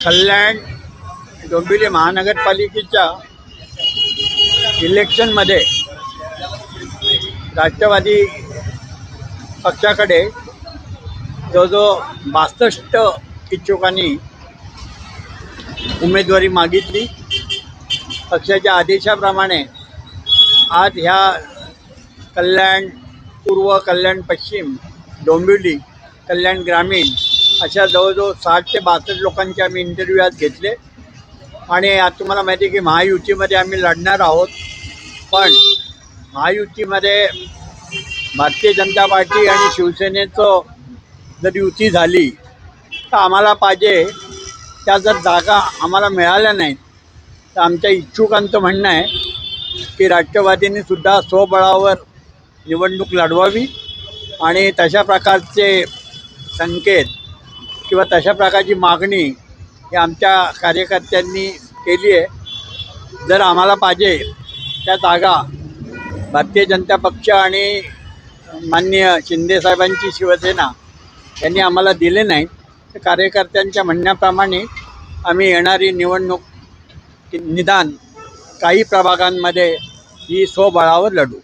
कल्याण डोंबिवली महानगरपालिकेच्या इलेक्शनमध्ये राष्ट्रवादी पक्षाकडे जवळजवळ बासष्ट इच्छुकांनी उमेदवारी मागितली. पक्षाच्या आदेशाप्रमाणे आज ह्या कल्याण पूर्व कल्याण पश्चिम डोंबिवली कल्याण ग्रामीण अशा जवळजवळ साठ ते बासष्ट लोकांचे आम्ही इंटरव्ह्यू आज घेतले. आणि आज तुम्हाला माहिती आहे की महायुतीमध्ये आम्ही लढणार आहोत. पण महायुतीमध्ये भारतीय जनता पार्टी आणि शिवसेनेचं जर युती झाली तर आम्हाला पाहिजे त्या जर जागा आम्हाला मिळाल्या नाहीत तर आमच्या इच्छुकांचं म्हणणं आहे की राष्ट्रवादीने सुद्धा स्वबळावर निवडणूक लढवावी. आणि तशा प्रकारचे संकेत किंवा तशा प्रकारची मागणी ही आमच्या कार्यकर्त्यांनी केली आहे. जर आम्हाला पाहिजे त्या जागा भारतीय जनता पक्ष आणि माननीय शिंदेसाहेबांची शिवसेना यांनी आम्हाला दिले नाहीत तर कार्यकर्त्यांच्या म्हणण्याप्रमाणे आम्ही येणारी निवडणूक निदान काही प्रभागांमध्ये ही स्वबळावर लढू.